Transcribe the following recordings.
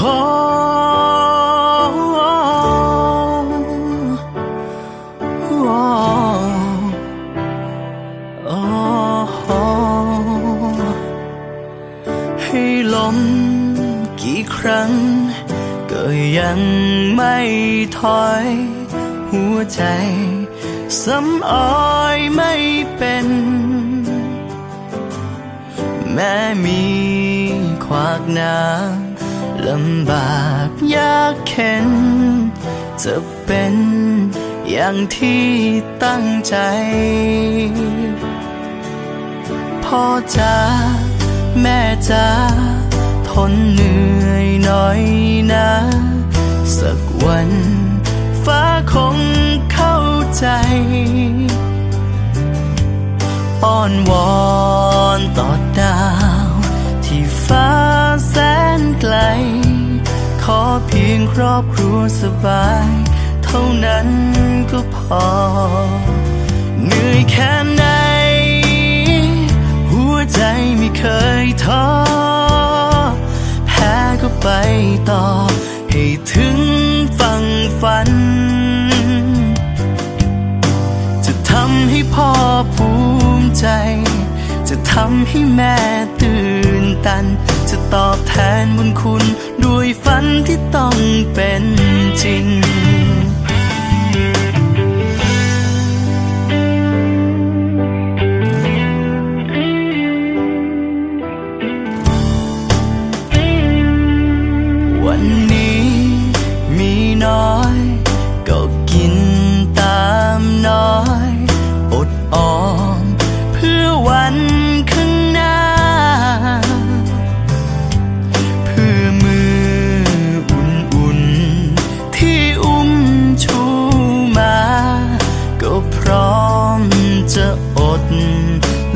โอ้ให้ล้มกี่ครั้ง ก็ยังไม่ถอย หัวใจสำออยไม่เป็น แม้มีขวากน้ำ ลำบากยากเข็น จะเป็นอย่างที่ตั้งใจ พ่อจ๋าแม่จ๋าทนเหนื่อยหน่อยนะ สักวันฟ้าคงเข้าใจ อ้อนวอนต่อดาวที่ฟ้า ไกล ขอเพียงครอบครัวสบาย เท่านั้นก็พอ เหนื่อยแค่ไหน หัวใจไม่เคยท้อ แพ้ก็ไปต่อ ให้ถึงฝั่งฝัน จะทำให้พ่อภูมิใจ จะทำให้แม่ตื่น ตัน จะตอบแทนบุญคุณด้วยฝันที่ต้องเป็นจริงวันนี้มีน้อย ก็กินตามน้อย อดออมเพื่อวัน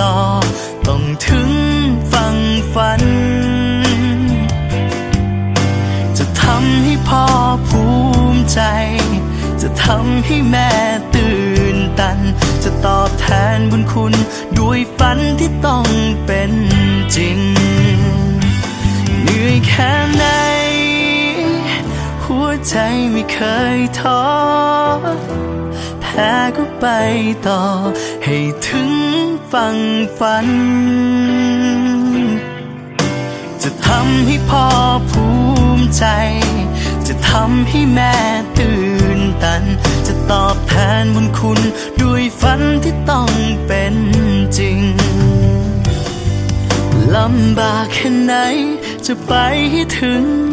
ต่อ ต้องถึงฝั่งฝัน จะทำให้พ่อภูมิใจ จะทำให้แม่ตื่นตัน จะตอบแทนบุญคุณ ด้วยฝันที่ต้องเป็นจริง เหนื่อยแค่ไหน หัวใจไม่เคยท้อแพ้ก็ไปต่อให้ถึง ฝั่งฝัน จะทำให้พ่อภูมิใจ จะทำให้แม่ตื่นตัน จะตอบแทนบุญคุณด้วยฝันที่ต้องเป็นจริงลำบากแค่ไหนจะไปให้ถึง